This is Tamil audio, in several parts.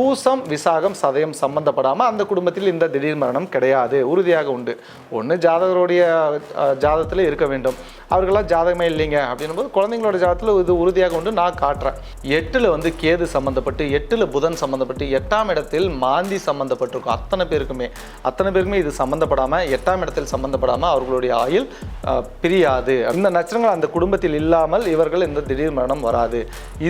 பூசம் விசாகம் சதயம் சம்பந்தப்படாமல் அந்த குடும்பத்தில் இந்த திடீர் மரணம் கிடையாது. உறுதியாக உண்டு. ஒன்று ஜாதகருடைய ஜாதகத்தில் இருக்க வேண்டும். அவர்களாம் ஜாதகமே இல்லைங்க. அப்படின்னும் போது குழந்தைங்களோட ஜாதகத்தில் இது உறுதியாக உண்டு. நான் காட்டுறேன். எட்டில் வந்து கேது சம்மந்தப்பட்டு எட்டில் புதன் சம்மந்தப்பட்டு எட்டாம் இடத்தில் மாந்தி சம்மந்தப்பட்டிருக்கும் அத்தனை பேருக்குமே. அத்தனை பேருக்குமே இது சம்மந்தப்படாமல் எட்டாம் இடத்தில் சம்மந்தப்படாமல் அவர்களுடைய ஆயுள் பிரியாது. இந்த நட்சத்திரங்கள் அந்த குடும்பத்தில் இல்லாமல் இவர்கள் இந்த திடீர் மரணம் வராது.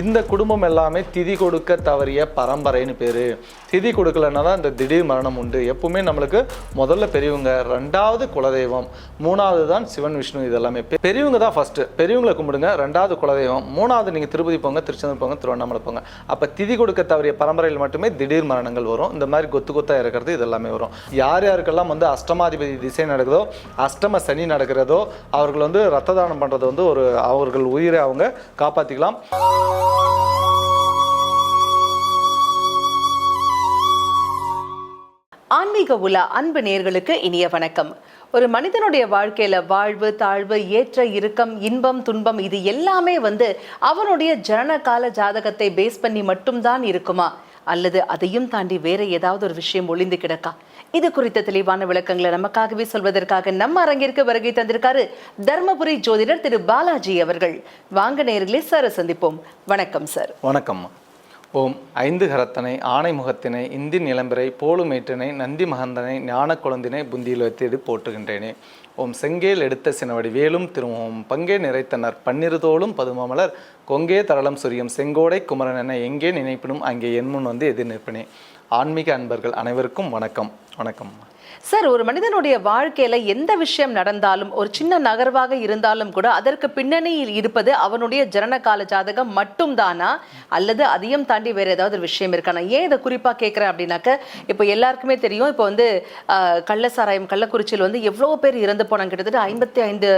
இந்த குடும்பம் எல்லாமே திதி கொடுக்க தவறிய பரம்பரைன்னு பேர். திதி கொடுக்கலன்னா தான் இந்த திடீர் மரணம் உண்டு. எப்பவுமே நம்மளுக்கு முதல்ல பெரியவங்க ரெண்டாவது குலதெய்வம் மூணாவது தான் சிவன் விஷ்ணு இதெல்லாமே. பெரியவங்க தான் ஃபஸ்ட்டு பெரியவங்களை கும்பிடுங்க. ரெண்டாவது குலதெய்வம். மூணாவது நீங்கள் திருப்பதி போங்க திருச்செந்தூர் போங்க திருவண்ணாமலை போங்க. அப்போ திதி கொடுக்க தவறிய பரம்பரையில் மட்டுமே திடீர் மரணங்கள் வரும். இந்த மாதிரி கொத்து கொத்தாக இருக்கிறது இது எல்லாமே வரும். யார் யாருக்கெல்லாம் வந்து அஷ்டமாதிபதி திசை நடக்குதோ அஷ்டம சனி நடக்கிறதோ அவர்கள் வந்து ரத்த தானம் பண்ணுறது வந்து ஒரு அவர்கள் உயிரை அவங்க காப்பாற்றிக்கலாம் ஆன்மீக உலா அன்பு நேர்களுக்கு இனிய வணக்கம். ஒரு மனிதனுடைய வாழ்க்கையில வாழ்வு தாழ்வு ஏற்ற இறுக்கம் இன்பம் துன்பம் இது எல்லாமே வந்து அவனுடைய ஜனன கால ஜாதகத்தை பேஸ் பண்ணி மட்டும்தான் இருக்குமா? அல்லது அதையும் தாண்டி வேற ஏதாவது ஒரு விஷயம் ஒளிந்து கிடக்கா? இது குறித்த தெளிவான விளக்கங்களை நமக்காகவே சொல்வதற்காக நம்ம அரங்கிற்கு வருகை தந்திருக்காரு தர்மபுரி ஜோதிடர் திரு பாலாஜி அவர்கள். வாங்க நேரிலே சார சந்திப்போம். வணக்கம் சார். வணக்கம். ஓம் ஐந்து கரத்தனை ஆணை முகத்தினை இந்தி நிலம்பிரை போலுமேற்றினை நந்தி மகந்தனை ஞான குழந்தினை புந்தியில் வைத்து போற்றுகின்றேனே. ஓம் செங்கேல் எடுத்த சினவடி வேலும் திருவோம் பங்கே நிறைத்தனர் பன்னிருதோளும் பதுமமலர் கொங்கே தரளம் சுரியம் செங்கோடை குமரன் என எங்கே நினைப்பினும் அங்கே என் முன் வந்து எதிர் நிற்பனே. ஆன்மீக அன்பர்கள் அனைவருக்கும் வணக்கம். வணக்கம். சார் ஒரு மனிதனுடைய வாழ்க்கையில எந்த விஷயம் நடந்தாலும் ஒரு சின்ன நகர்வாக இருந்தாலும் கூட அதற்கு பின்னணியில் இருப்பது அவனுடைய ஜனன கால ஜாதகம் மட்டும்தானா? அல்லது அதையும் தாண்டி வேற ஏதாவது ஒரு விஷயம் இருக்கானா ஏன் இதை குறிப்பா கேட்கிறேன் அப்படின்னாக்க இப்போ எல்லாருக்குமே தெரியும் இப்போ வந்து கள்ளசாராயம் கள்ளக்குறிச்சியில் வந்து எவ்வளவு பேர் இறந்து போனாங்க? கிட்டத்தட்ட ஐம்பத்தி ஐந்து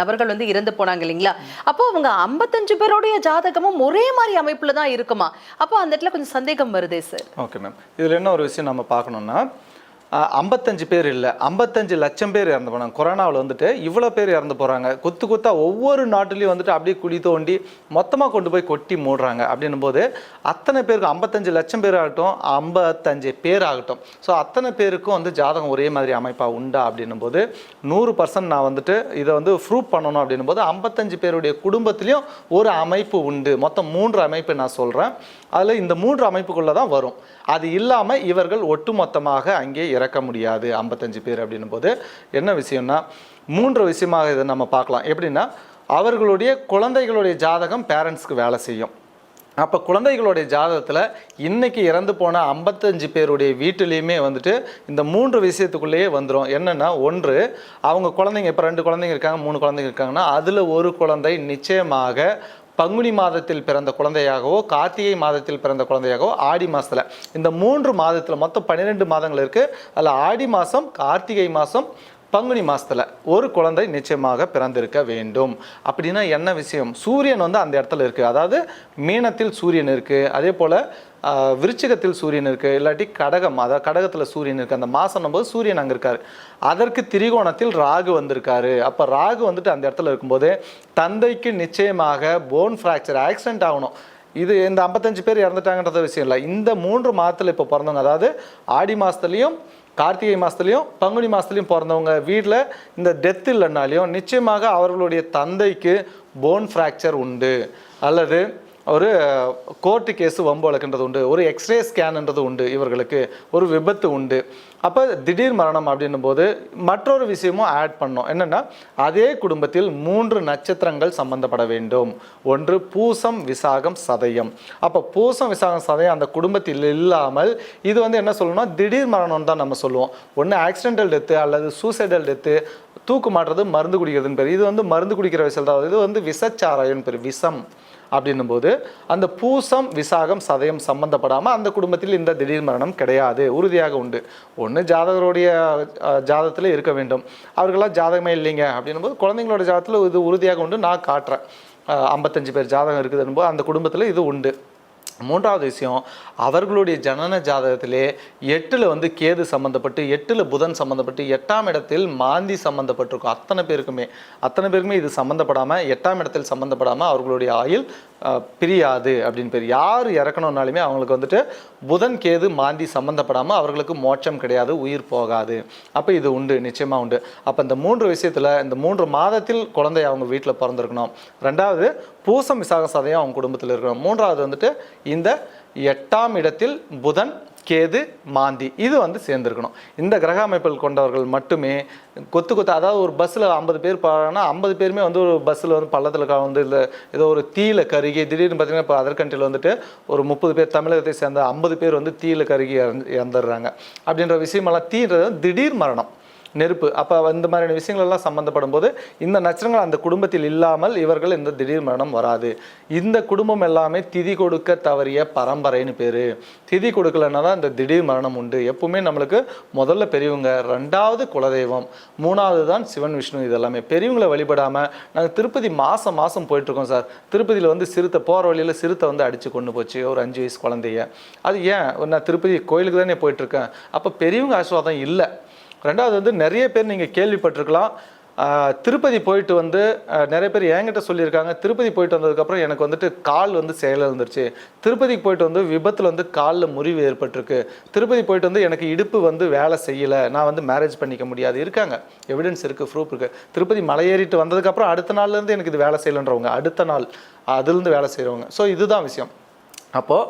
நபர்கள் வந்து இறந்து போனாங்க இல்லைங்களா? அப்போ அவங்க ஐம்பத்தஞ்சு பேருடைய ஜாதகமும் ஒரே மாதிரி அமைப்புல தான் இருக்குமா? அப்போ அந்த இடத்துல கொஞ்சம் சந்தேகம் வருதே சார். ஓகே மேம் இதில் என்ன ஒரு விஷயம் நம்ம பார்க்கணும்னா ஐம்பத்தஞ்சு பேர் இல்லை. ஐம்பத்தஞ்சு லட்சம் பேர் இறந்து போனாங்க. கொரோனாவில் வந்துட்டு இவ்வளோ பேர் இறந்து போகிறாங்க கொத்து கொத்தா ஒவ்வொரு நாட்டிலையும் வந்துட்டு அப்படியே குழி தோண்டி மொத்தமாக கொண்டு போய் கொட்டி மூடுறாங்க. அப்படின்னும் போது அத்தனை பேருக்கு ஐம்பத்தஞ்சு லட்சம் பேர் ஆகட்டும் ஐம்பத்தஞ்சு பேர் ஆகட்டும். ஸோ அத்தனை பேருக்கும் வந்து ஜாதகம் ஒரே மாதிரி அமைப்பாக உண்டா அப்படின்னும் போது நூறு பர்சன்ட் நான் வந்துட்டு இதை வந்து ப்ரூவ் பண்ணணும் அப்படின்னும் போது ஐம்பத்தஞ்சு பேருடைய குடும்பத்திலையும் ஒரு அமைப்பு உண்டு. மொத்தம் மூன்று அமைப்பு நான் சொல்கிறேன் அதில் இந்த மூன்று அமைப்புக்குள்ளே தான் வரும். அது இல்லாமல் இவர்கள் ஒட்டுமொத்தமாக அங்கே இறக்க முடியாது ஐம்பத்தஞ்சு பேர் அப்படின்னும் போது. என்ன விஷயம்னா மூன்று விஷயமாக இதை நம்ம பார்க்கலாம். எப்படின்னா அவர்களுடைய குழந்தைகளுடைய ஜாதகம் பேரண்ட்ஸ்க்கு வேலை செய்யும். அப்போ குழந்தைகளுடைய ஜாதகத்தில் இன்றைக்கி இறந்து போன ஐம்பத்தஞ்சு பேருடைய வீட்டிலையுமே வந்துட்டு இந்த மூன்று விஷயத்துக்குள்ளேயே வந்துடும் என்னென்னா ஒன்று அவங்க குழந்தைங்க இப்போ ரெண்டு குழந்தைங்க இருக்காங்க மூணு குழந்தைங்க இருக்காங்கன்னா அதில் ஒரு குழந்தை நிச்சயமாக பங்குனி மாதத்தில் பிறந்த குழந்தையாகவோ கார்த்திகை மாதத்தில் பிறந்த குழந்தையாகவோ ஆடி மாதத்தில் இந்த மூன்று மாதத்தில் மொத்தம் பன்னிரெண்டு மாதங்கள் இருக்குது அதில் ஆடி மாதம் கார்த்திகை மாதம் பங்குனி மாதத்தில் ஒரு குழந்தை நிச்சயமாக பிறந்திருக்க வேண்டும். அப்படின்னா என்ன விஷயம்? சூரியன் வந்து அந்த இடத்துல இருக்குது அதாவது மீனத்தில் சூரியன் இருக்குது அதே போல் விருச்சிகத்தில் சூரியன் இருக்குது இல்லாட்டி கடகம் அதாவது கடகத்தில் சூரியன் இருக்குது அந்த மாதம் போது சூரியன் அங்கே இருக்காரு. அதற்கு திரிகோணத்தில் ராகு வந்திருக்காரு. அப்போ ராகு வந்துட்டு அந்த இடத்துல இருக்கும்போது தந்தைக்கு நிச்சயமாக போன் ஃப்ராக்சர் ஆக்சிடென்ட் ஆகணும். இது இந்த ஐம்பத்தஞ்சு பேர் இறந்துட்டாங்கன்றது விஷயம் இல்லை. இந்த மூன்று மாதத்தில் இப்போ பிறந்தவங்க அதாவது ஆடி மாதத்துலேயும் கார்த்திகை மாதத்துலேயும் பங்குனி மாதத்துலையும் பிறந்தவங்க வீட்டில் இந்த டெத் இல்லைனாலையும் நிச்சயமாக அவர்களுடைய தந்தைக்கு போன் ஃப்ராக்சர் உண்டு. அல்லது ஒரு கோர்ட்டு கேஸு வம்பு வழக்குன்றது உண்டு ஒரு எக்ஸ்ரே ஸ்கேன்ன்றது உண்டு இவர்களுக்கு ஒரு விபத்து உண்டு. அப்போ திடீர் மரணம் அப்படின்னும் போது மற்றொரு விஷயமும் ஆட் பண்ணோம். என்னென்னா அதே குடும்பத்தில் மூன்று நட்சத்திரங்கள் சம்பந்தப்பட வேண்டும். ஒன்று பூசம் விசாகம் சதயம். அப்போ பூசம் விசாகம் சதயம் அந்த குடும்பத்தில் இல்லாமல் இது வந்து என்ன சொல்லணும்னா திடீர் மரணம் தான் நம்ம சொல்லுவோம். ஒன்று ஆக்சிடென்டல் டெத்து அல்லது சூசைடல் டெத்து தூக்கு மாட்டுறது மருந்து குடிக்கிறதுன்னு பேர். இது வந்து மருந்து குடிக்கிற விஷயம் தான். இது வந்து விஷச்சாராயம்னு பேர். விஷம். அப்படின்னும் போது அந்த பூசம் விசாகம் சதயம் சம்பந்தப்படாமல் அந்த குடும்பத்தில் இந்த திடீர் மரணம் கிடையாது. உறுதியாக உண்டு. ஒன்று ஜாதகருடைய ஜாதகத்தில் இருக்க வேண்டும். அவர்களாம் ஜாதகமே இல்லைங்க அப்படின்னும் போது குழந்தைங்களோட ஜாதகத்தில் இது உறுதியாக உண்டு. நான் காட்டுறேன். ஐம்பத்தஞ்சு பேர் ஜாதகம் இருக்குதுன்னு போது அந்த குடும்பத்தில் இது உண்டு. மூன்றாவது விஷயம் அவர்களுடைய ஜனன ஜாதகத்திலே எட்டில் வந்து கேது சம்மந்தப்பட்டு எட்டில் புதன் சம்மந்தப்பட்டு எட்டாம் இடத்தில் மாந்தி சம்மந்தப்பட்டிருக்கும் அத்தனை பேருக்குமே. அத்தனை பேருக்குமே இது சம்மந்தப்படாமல் எட்டாம் இடத்தில் சம்மந்தப்படாமல் அவர்களுடைய ஆயுள் பிரியாது அப்படின்னு பேர். யார் இறக்கணும்னாலுமே அவங்களுக்கு வந்துட்டு புதன் கேது மாந்தி சம்மந்தப்படாமல் அவர்களுக்கு மோட்சம் கிடையாது உயிர் போகாது. அப்போ இது உண்டு நிச்சயமாக உண்டு. அப்போ இந்த மூன்று விஷயத்தில் இந்த மூன்று மாதத்தில் குழந்தை அவங்க வீட்டில் பிறந்திருக்கணும். ரெண்டாவது பூசம் விசாக சதயம் அவங்க குடும்பத்தில் இருக்கிறோம் மூன்றாவது வந்துட்டு இந்த எட்டாம் இடத்தில் புதன் கேது மாந்தி இது வந்து சேர்ந்துருக்கணும். இந்த கிரக அமைப்பில் கொண்டவர்கள் மட்டுமே கொத்து கொத்து அதாவது ஒரு பஸ்ஸில் ஐம்பது பேர் போகிறாங்கன்னா ஐம்பது பேருமே வந்து ஒரு பஸ்ஸில் வந்து பள்ளத்தில் வந்து இல்லை ஏதோ ஒரு தீயில கருகி திடீர்னு பார்த்தீங்கன்னா இப்போ அதர் கண்ட்ரியில் வந்துட்டு ஒரு முப்பது பேர் தமிழகத்தை சேர்ந்த ஐம்பது பேர் வந்து தீயில கருகி இறந்து இறந்துடுறாங்க. அப்படின்ற விஷயமெல்லாம் தீன்றது திடீர் மரணம். நெருப்பு. அப்போ இந்த மாதிரியான விஷயங்கள் எல்லாம் சம்மந்தப்படும் போது இந்த நட்சத்திரங்கள் அந்த குடும்பத்தில் இல்லாமல் இவர்கள் இந்த திடீர் மரணம் வராது. இந்த குடும்பம் எல்லாமே திதி கொடுக்க தவறிய பரம்பரைன்னு பேர். திதி கொடுக்கலன்னா தான் இந்த திடீர் மரணம் உண்டு. எப்பவுமே நம்மளுக்கு முதல்ல பெரியவங்க ரெண்டாவது குலதெய்வம் மூணாவது தான் சிவன் விஷ்ணு இதெல்லாமே. பெரியவங்களை வழிபடாமல் நாங்கள் திருப்பதி மாதம் மாதம் போயிட்டுருக்கோம் சார். திருப்பதியில் வந்து சிறுத்தை போகிற வழியில் சிறுத்தை வந்து அடித்து கொண்டு போச்சு. ஒரு அஞ்சு வயசு குழந்தைய. அது ஏன்? நான் திருப்பதி கோயிலுக்கு தானே போயிட்டுருக்கேன். அப்போ பெரியவங்க ஆசீர்வாதம் இல்லை. ரெண்டாவது வந்து நிறைய பேர் நீங்கள் கேள்விப்பட்டிருக்கலாம். திருப்பதி போயிட்டு வந்து நிறைய பேர் என்கிட்ட சொல்லியிருக்காங்க. திருப்பதி போயிட்டு வந்ததுக்கப்புறம் எனக்கு வந்துட்டு கால் வந்து செயலிழந்துருச்சு திருப்பதிக்கு போயிட்டு வந்து விபத்தில் வந்து காலில் முறிவு ஏற்பட்டிருக்கு. திருப்பதி போயிட்டு வந்து எனக்கு இடுப்பு வந்து வேலை செய்யலை. நான் வந்து மேரேஜ் பண்ணிக்க முடியாது. இருக்காங்க. எவிடன்ஸ் இருக்குது ப்ரூஃப் இருக்குது திருப்பதி மலை ஏறிட்டு வந்ததுக்கப்புறம் அடுத்த நாள்லேருந்து எனக்கு இது வேலை செய்யலைன்றவங்க. அடுத்த நாள் அதுலேருந்து வேலை செய்கிறவங்க ஸோ இதுதான் விஷயம். அப்போது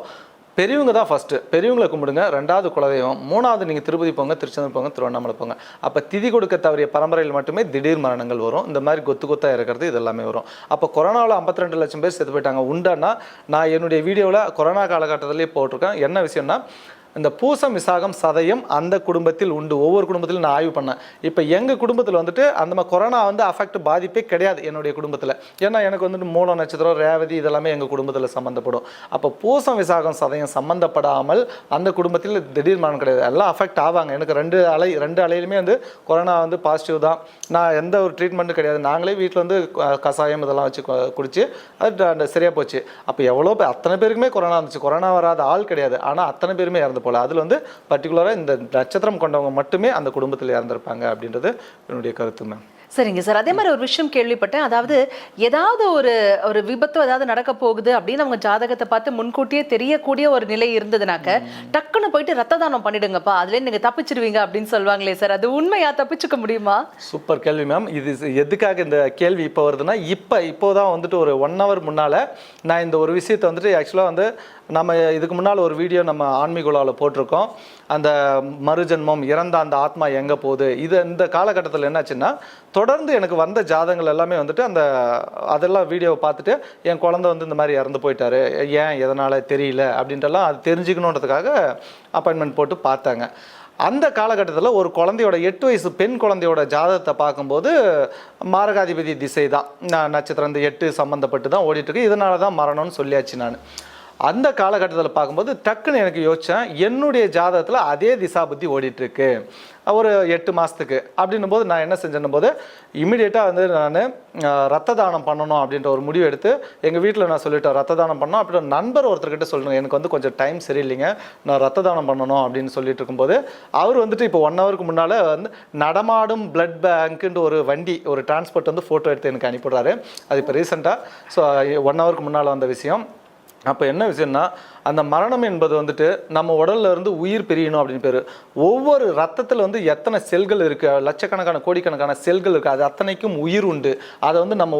பெரியவங்க தான் ஃபஸ்ட்டு பெரியவங்களை கும்பிடுங்க. ரெண்டாவது குலதெய்வம். மூணாவது நீங்கள் திருப்பதி போங்க திருச்செந்தூர் போங்க திருவண்ணாமலை போங்க. அப்போ திதி கொடுக்க தவறிய பரம்பரையில் மட்டுமே திடீர் மரணங்கள் வரும். இந்த மாதிரி கொத்து கொத்தாக இருக்கிறது இது எல்லாமே வரும். அப்போ கொரோனாவில் 52 லட்சம் பேர் செத்து போயிட்டாங்க. உண்டானா நான் என்னுடைய வீடியோவில் கொரோனா காலகட்டத்திலே போட்டிருக்கேன். என்ன விஷயம்னா இந்த பூசம் விசாகம் சதயம் அந்த குடும்பத்தில் உண்டு. ஒவ்வொரு குடும்பத்திலும் நான் ஆய்வு பண்ணேன். இப்போ எங்கள் குடும்பத்தில் வந்துட்டு அந்த மாதிரி கொரோனா வந்து அஃபெக்ட் பாதிப்பே கிடையாது என்னுடைய குடும்பத்தில். ஏன்னா எனக்கு வந்துட்டு மூல நட்சத்திரம் ரேவதி இதெல்லாமே எங்கள் குடும்பத்தில் சம்மந்தப்படும் அப்போ பூசம் விசாகம் சதயம் சம்மந்தப்படாமல் அந்த குடும்பத்தில் திடீர் மரணம் கிடையாது. எல்லாம் அஃபெக்ட் ஆவாங்க. எனக்கு ரெண்டு அலை ரெண்டு அலையிலுமே வந்து கொரோனா வந்து பாசிட்டிவ் தான். நான் எந்த ஒரு ட்ரீட்மெண்ட்டும் கிடையாது. நாங்களே வீட்டில் வந்து க- கசாயம் இதெல்லாம் வச்சு கு- குடிச்சு அது அந்த சரியாக போச்சு. அப்போ எவ்வளோ அத்தனை பேருக்குமே கொரோனா இருந்துச்சு கொரோனா வராத ஆள் கிடையாது. ஆனால் அத்தனை பேருமே இறந்து போல. அதில் வந்து பர்டிகுலராக இந்த நட்சத்திரம் கொண்டவங்க மட்டுமே அந்த குடும்பத்தில் இறந்துருப்பாங்க அப்படின்றது என்னுடைய கருத்து மேம் சரிங்க சார். அதே மாதிரி ஒரு விஷயம் கேள்விப்பட்டேன். அதாவது ஏதாவது ஒரு ஒரு விபத்து ஏதாவது நடக்க போகுது அப்படின்னு அவங்க ஜாதகத்தை பார்த்து முன்கூட்டியே தெரியக்கூடிய ஒரு நிலை இருந்ததுனாக்க டக்குன்னு போயிட்டு ரத்த தானம் பண்ணிடுங்கப்பா. அதுல நீங்க தப்பிச்சிருவீங்க அப்படின்னு சொல்லுவாங்களே சார். அது உண்மையா? தப்பிச்சுக்க முடியுமா? சூப்பர் கேள்வி மேம் இது எதுக்காக இந்த கேள்வி இப்போ வருதுன்னா இப்போ இப்போ தான் வந்துட்டு ஒரு ஒன் ஹவர் முன்னால் நான் இந்த ஒரு விஷயத்தை வந்துட்டு ஆக்சுவலாக வந்து நம்ம இதுக்கு முன்னால் ஒரு வீடியோ நம்ம ஆன்மீகுலாவில் போட்டிருக்கோம். அந்த மறுஜென்மம் இறந்த அந்த ஆத்மா எங்கே போகுது? இது இந்த காலகட்டத்தில் என்னாச்சுன்னா தொடர்ந்து எனக்கு வந்த ஜாதகங்கள் எல்லாமே வந்துட்டு அந்த அதெல்லாம் வீடியோவை பார்த்துட்டு என் குழந்தை வந்து இந்த மாதிரி இறந்து போயிட்டாரு. ஏன்? எதனால்? தெரியல. அப்படின்ட்டுலாம் அது தெரிஞ்சுக்கணுன்றதுக்காக அப்பாயின்மெண்ட் போட்டு பார்த்தாங்க. அந்த காலகட்டத்தில் ஒரு குழந்தையோட எட்டு வயசு பெண் குழந்தையோட ஜாதகத்தை பார்க்கும்போது மாரகாதிபதி திசை தான் நட்சத்திரம் இந்த எட்டு சம்மந்தப்பட்டு தான் ஓடிட்டுருக்கு இதனால தான் மரணம்னு சொல்லியாச்சு நான். அந்த காலகட்டத்தில் பார்க்கும்போது டக்குன்னு எனக்கு யோசித்தேன் என்னுடைய ஜாதகத்தில் அதே திசாபுத்தி ஓடிட்டுருக்கு. ஒரு எட்டு மாதத்துக்கு அப்படின்னும் போது நான் என்ன செஞ்சேன்னும் போது இம்மிடியேட்டாக வந்து நான் ரத்த தானம் பண்ணணும் அப்படின்ற ஒரு முடிவு எடுத்து எங்கள் வீட்டில் நான் சொல்லிட்டேன் ரத்த தானம் பண்ணணும். அப்படி நண்பர் ஒருத்தர்கிட்ட சொல்லணும் எனக்கு வந்து கொஞ்சம் டைம் சரியில்லைங்க நான் ரத்த தானம் பண்ணணும் அப்படின்னு சொல்லிட்டு இருக்கும்போது அவர் வந்துட்டு இப்போ ஒன் ஹவருக்கு முன்னால் வந்து நடமாடும் பிளட் பேங்க்குன்ற ஒரு வண்டி ஒரு டிரான்ஸ்போர்ட் வந்து ஃபோட்டோ எடுத்து எனக்கு அனுப்பிடுறாரு அது இப்போ ரீசெண்டாக ஸோ ஒன் ஹவருக்கு முன்னால் வந்த விஷயம். அப்போ என்ன விஷயம்னா அந்த மரணம் என்பது வந்துட்டு நம்ம உடல்ல இருந்து உயிர் பிரியணும் அப்படின்னு பேர். ஒவ்வொரு ரத்தத்தில் வந்து எத்தனை செல்கள் இருக்குது லட்சக்கணக்கான கோடிக்கணக்கான செல்கள் இருக்குது அது அத்தனைக்கும் உயிர் உண்டு. அதை வந்து நம்ம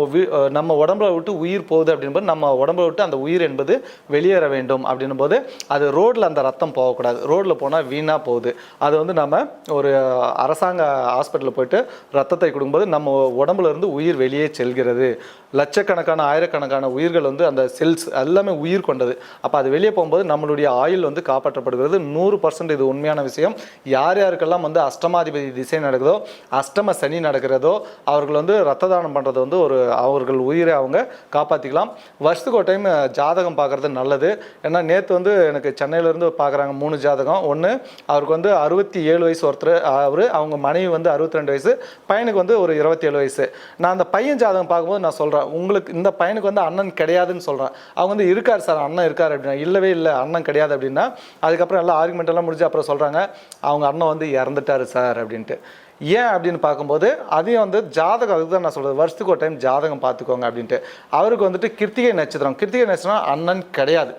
நம்ம உடம்புல விட்டு உயிர் போகுது அப்படின்போது நம்ம உடம்புல விட்டு அந்த உயிர் என்பது வெளியேற வேண்டும் அப்படின்னும் போது அது ரோட்டில் அந்த ரத்தம் போகக்கூடாது. ரோட்டில் போனால் வீணாக போகுது. அது வந்து நம்ம ஒரு அரசாங்க ஹாஸ்பிட்டலில் போயிட்டு ரத்தத்தை கொடுக்கும்போது நம்ம உடம்புல இருந்து உயிர் வெளியே செல்கிறது. லட்சக்கணக்கான ஆயிரக்கணக்கான உயிர்கள் வந்து அந்த செல்ஸ் எல்லாமே உயிர் கொண்டது. அப்போ அது வெளியே போகும்போது நம்மளுடைய ஆயுள் வந்து காப்பாற்றப்படுகிறது. நூறு பர்சன்ட் இது உண்மையான விஷயம். யார் யாருக்கெல்லாம் வந்து அஷ்டமாதிபதி திசை நடக்குதோ அஷ்டம சனி நடக்கிறதோ அவர்கள் வந்து ரத்த தானம் பண்ணுறது வந்து ஒரு அவர்கள் உயிரை அவங்க காப்பாற்றிக்கலாம் வருஷத்துக்கு ஒரு டைம் ஜாதகம் பார்க்குறது நல்லது. ஏன்னா நேற்று வந்து எனக்கு சென்னையிலேருந்து பார்க்குறாங்க மூணு ஜாதகம். ஒன்று அவருக்கு வந்து அறுபத்தி ஏழு வயசு ஒருத்தர் அவர் அவங்க மனைவி வந்து அறுபத்தி ரெண்டு வயசு பையனுக்கு வந்து ஒரு இருபத்தி ஏழு வயசு. நான் அந்த பையன் ஜாதகம் பார்க்கும்போது நான் சொல்கிறேன் உங்களுக்கு இந்த பையனுக்கு வந்து அண்ணன் கிடையாதுன்னு சொல்கிறேன் அவங்க வந்து இருக்கார் சார் அண்ணன் இருக்கார் அப்படின்னா இல்லை இல்லவே இல்லை அண்ணன் கிடையாது அப்படின்னா அதுக்கப்புறம் எல்லாம் ஆர்குமெண்ட் எல்லாம் முடிஞ்சு அப்புறம் சொல்கிறாங்க அவங்க அண்ணன் வந்து இறந்துட்டாரு சார் அப்படின்ட்டு. ஏன் அப்படின்னு பார்க்கும்போது அதையும் வந்து ஜாதகம் அதுக்கு தான் நான் சொல்கிறது வருஷத்துக்கு ஒரு டைம் ஜாதகம் பார்த்துக்கோங்க அப்படின்ட்டு. அவருக்கு வந்துட்டு கிருத்திகை நட்சத்திரம். கிருத்திகை நட்சத்திரம் அண்ணன் கிடையாது.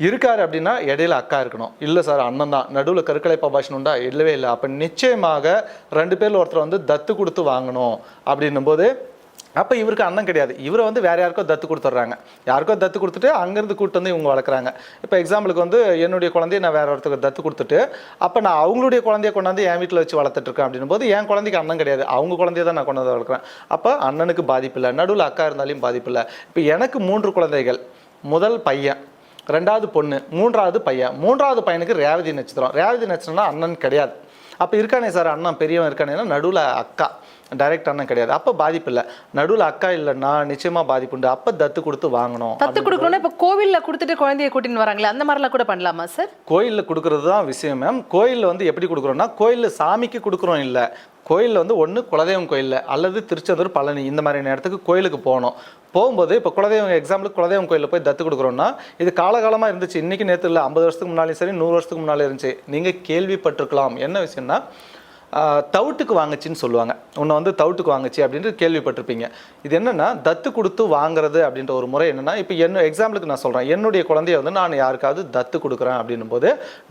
இருக்கார் அப்படின்னா இடையில அக்கா இருக்கணும். இல்லை சார் அண்ணன் தான். நடுவில் கருக்கலை பபாஷன் உண்டா? இல்லவே இல்லை. அப்போ நிச்சயமாக ரெண்டு பேரில் ஒருத்தர் வந்து தத்து கொடுத்து வாங்கணும் அப்படின்னும் போது அப்போ இவருக்கு அண்ணன் கிடையாது. இவரை வந்து வேற யாருக்கோ தத்து கொடுத்துட்றாங்க. யாருக்கோ தத்து கொடுத்துட்டு அங்கேருந்து கூட்டு வந்து இவங்க வளர்க்குறாங்க. இப்போ எக்ஸாம்பிளுக்கு வந்து என்னுடைய குழந்தைய நான் வேற ஒருத்தருக்கு தத்து கொடுத்துட்டு அப்போ நான் அவங்களுடைய குழந்தைய கொண்டாந்து என் வீட்டில் வச்சு வளர்த்துட்டு இருக்கேன் போது என் குழந்தைக்கு அண்ணன் கிடையாது. அவங்க குழந்தைய தான் நான் கொண்டாந்து வளர்க்குறேன். அப்போ அண்ணனுக்கு பாதிப்பு இல்லை. நடுவில் அக்கா இருந்தாலையும் பாதிப்பு இல்லை. இப்போ எனக்கு மூன்று குழந்தைகள். முதல் பையன் ரெண்டாவது பொண்ணு மூன்றாவது பையன். மூன்றாவது பையனுக்கு ரேவதி நட்சத்திரம். ரேவதி நட்சத்திரம்னா அண்ணன் கிடையாது. அப்போ இருக்கானே சார் அண்ணன் பெரியவன் இருக்கானேன்னா நடுவில் அக்கா. டைரக்ட் அண்ணன் கிடையாது. அப்போ பாதிப்பு இல்லை. நடுவில் அக்கா இல்லைன்னா நிச்சயமாக பாதிப்பு உண்டு. அப்போ தத்து கொடுத்து வாங்கணும் தத்து கொடுக்கணும்னா இப்ப கோவில்ல கொடுத்துட்டு குழந்தைய கூட்டின்னு வராங்களே அந்த மாதிரிலாம் கூட பண்ணலாமா சார்? கோயிலில் கொடுக்கறது தான் விஷயம் மேம் கோயிலில் வந்து எப்படி கொடுக்குறோம்னா கோயிலில் சாமிக்கு கொடுக்குறோம் இல்லை. கோயிலில் வந்து ஒன்று குலதெய்வம் கோயிலில் அல்லது திருச்செந்தூர் பழனி இந்த மாதிரியான இடத்துக்கு கோயிலுக்கு போகணும். போகும்போது இப்போ குலதெய்வம் எக்ஸாம்பிளுக்கு குலதெய்வம் கோயிலில் போய் தத்து கொடுக்குறோன்னா இது காலகாலமாக இருந்துச்சு. இன்றைக்கி நேற்று இல்லை ஐம்பது வருஷத்துக்கு முன்னாலும் சரி நூறு வருஷத்துக்கு முன்னாலே இருந்துச்சு. நீங்கள் கேள்விப்பட்டிருக்கலாம். என்ன விஷயம்னா தவிட்டுக்கு வாங்குச்சின்னு சொல்லுவாங்க. உன்னை வந்து தவிட்டுக்கு வாங்குச்சு அப்படின்ட்டு கேள்விப்பட்டிருப்பீங்க. இது என்னென்னா தத்து கொடுத்து வாங்குறது அப்படின்ற ஒரு முறை என்னென்னா இப்போ என்ன எக்ஸாம்பிளுக்கு நான் சொல்கிறேன் என்னுடைய குழந்தைய வந்து நான் யாருக்காவது தத்து கொடுக்குறேன் அப்படின்னும் போது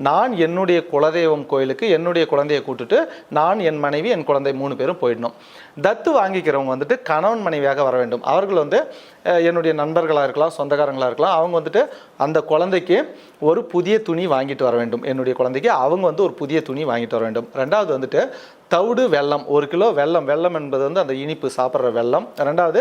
நான் என்னுடைய குலதெய்வம் கோயிலுக்கு என்னுடைய குழந்தைய கூட்டுட்டு நான் என் மனைவி என் குழந்தை மூணு பேரும் போயிடணும். தத்து வாங்கிக்கிறவங்க வந்துட்டு கணவன் மனைவியாக வர வேண்டும். அவர்கள் வந்து என்னுடைய நண்பர்களாக இருக்கலாம் சொந்தக்காரங்களாக இருக்கலாம் அவங்க வந்துட்டு அந்த குழந்தைக்கு ஒரு புதிய துணி வாங்கிட்டு வர வேண்டும். என்னுடைய குழந்தைக்கு அவங்க வந்து ஒரு புதிய துணி வாங்கிட்டு வர வேண்டும். ரெண்டாவது வந்துட்டு தவிடு வெல்லம் ஒரு கிலோ வெல்லம் வெல்லம் என்பது வந்து அந்த இனிப்பு சாப்பிட்ற வெல்லம். ரெண்டாவது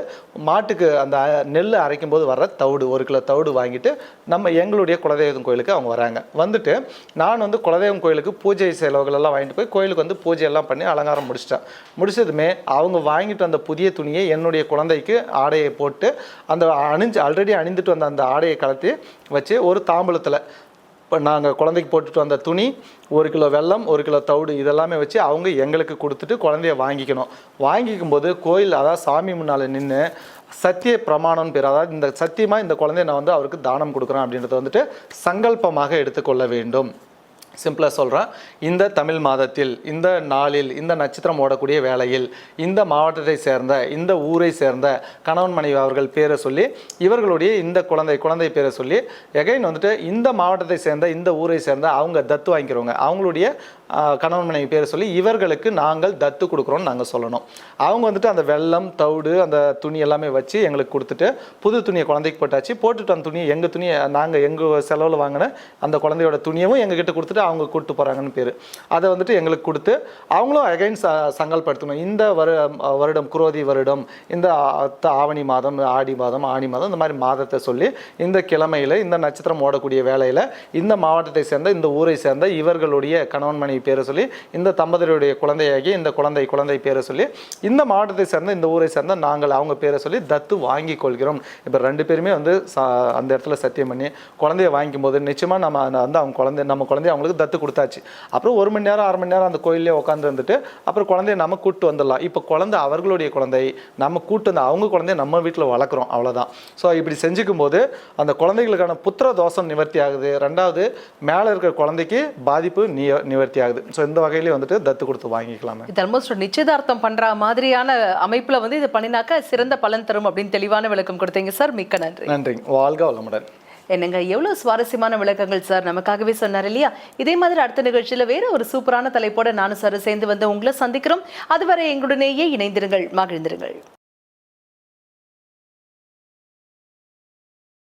மாட்டுக்கு அந்த நெல் அரைக்கும் போது வர்ற தவிடு ஒரு கிலோ தவிடு வாங்கிட்டு நம்ம எங்களுடைய குலதெய்வம் கோயிலுக்கு அவங்க வராங்க. வந்துட்டு நான் வந்து குலதெய்வம் கோயிலுக்கு பூஜை செலவுகள் எல்லாம் வாங்கிட்டு போய் கோயிலுக்கு வந்து பூஜை எல்லாம் பண்ணி அலங்காரம் முடிச்சிட்டேன். முடிச்சதுமே அவங்க வாங்கிட்டு வந்த புதிய துணியை என்னுடைய குழந்தைக்கு ஆடையை போட்டு அந்த அணிஞ்சு ஆல்ரெடி அணிந்துட்டு வந்த அந்த ஆடையை கலத்தி வச்சு ஒரு தாம்பூலத்தில் இப்போ நாங்கள் குழந்தைக்கு போட்டுட்டு வந்த துணி ஒரு கிலோ வெல்லம் ஒரு கிலோ தவிடு இதெல்லாமே வச்சு அவங்க எங்களுக்கு கொடுத்துட்டு குழந்தைய வாங்கிக்கணும். வாங்கிக்கும் போது கோயில் அதாவது சாமி முன்னால் நின்று சத்திய பிரமாணம் பேர் அதாவது இந்த சத்தியமாக இந்த குழந்தைய நான் வந்து அவருக்கு தானம் கொடுக்குறேன் அப்படின்றத வந்துட்டு சங்கல்பமாக எடுத்துக்கொள்ள வேண்டும். சிம்பிளாக சொல்கிறேன் இந்த தமிழ் மாதத்தில் இந்த நாளில் இந்த நட்சத்திரம் ஓடக்கூடிய வேளையில் இந்த மாவட்டத்தை சேர்ந்த இந்த ஊரை சேர்ந்த கணவன் மனைவி அவர்கள் பேரை சொல்லி இவர்களுடைய இந்த குழந்தை குழந்தை பேரை சொல்லி எகைன் வந்துட்டு இந்த மாவட்டத்தை சேர்ந்த இந்த ஊரை சேர்ந்த அவங்க தத்து வாங்கிக்கிறவங்க அவங்களுடைய கணவன் மனைவி பேரை சொல்லி இவர்களுக்கு நாங்கள் தத்து கொடுக்குறோன்னு நாங்கள் சொல்லணும். அவங்க வந்துட்டு அந்த வெள்ளம் தவிடு அந்த துணி எல்லாமே வச்சு எங்களுக்கு கொடுத்துட்டு புது துணியை குழந்தைக்கு போட்டாச்சு. போட்டுட்டு அந்த துணியை எங்கள் துணியை நாங்கள் எங்கள் செலவில் வாங்கின அந்த குழந்தையோட துணியவும் எங்ககிட்ட கொடுத்துட்டு அவங்க கூப்பிட்டு போகிறாங்கன்னு பேர். அதை வந்துட்டு எங்களுக்கு கொடுத்து அவங்களும் அகைன் ச சங்கல்படுத்தணும். இந்த வரு வருடம் குரோதி வருடம் இந்த ஆவணி மாதம் ஆடி மாதம் ஆணி மாதம் இந்த மாதிரி மாதத்தை சொல்லி இந்த கிழமையில் இந்த நட்சத்திரம் ஓடக்கூடிய வேலையில் இந்த மாவட்டத்தை சேர்ந்த இந்த ஊரை சேர்ந்த இவர்களுடைய கணவன் மனைவி பேரை சொல்லி இந்த தம்பதியருடைய குழந்தையாகி இந்த குழந்தை குழந்தை பேரை சொல்லி இந்த மாவட்டத்தை சேர்ந்த இந்த ஊரை சேர்ந்த நாங்கள் அவங்க பேரை சொல்லி தத்து வாங்கி கொள்கிறோம். இப்போ ரெண்டு பேருமே வந்து அந்த இடத்துல சத்தியம் பண்ணி குழந்தைய வாங்கிக்கும் போது நிச்சயமாக நம்ம வந்து அவங்க குழந்தை நம்ம குழந்தைய அவங்களுக்கு தத்து கொடுத்தாச்சு. அப்புறம் ஒரு மணி நேரம் அரை மணி நேரம் அந்த கோயிலே உட்காந்து அப்புறம் குழந்தைய நம்ம கூட்டு வந்துடலாம். இப்போ குழந்தை அவர்களுடைய குழந்தை நம்ம கூட்டு வந்து அவங்க குழந்தைய நம்ம வீட்டில் வளர்க்குறோம் அவ்வளோதான் ஸோ இப்படி செஞ்சுக்கும் போது அந்த குழந்தைகளுக்கான புத்திர தோஷம் நிவர்த்தி ஆகுது. ரெண்டாவது மேலே இருக்கிற குழந்தைக்கு பாதிப்பு நிவர்த்தி ஆகுது. ஸோ இந்த வகையிலே வந்துட்டு தத்து கொடுத்து வாங்கிக்கலாம். இது ஆல்மோஸ்ட் நிச்சயதார்த்தம் பண்ற மாதிரியான அமைப்புல வந்து இது பண்ணினாக்க சிறந்த பலன் தரும் அப்படின்னு தெளிவான விளக்கம் கொடுத்தீங்க சார். மிக்க நன்றி. நன்றிங்க வாழ்க வளமுடன். என்னங்க எவ்வளவு சுவாரஸ்யமான விளக்கங்கள் சார். நமக்காகவே சொன்னார் இல்லையா? இதே மாதிரி அடுத்த நிகழ்ச்சியில வேற ஒரு சூப்பரான தலைப்போட நானும் சார் சேர்ந்து வந்து உங்களை சந்திக்கிறோம். அதுவரை எங்களுடனேயே இணைந்திருங்கள் மகிழ்ந்திருங்கள்.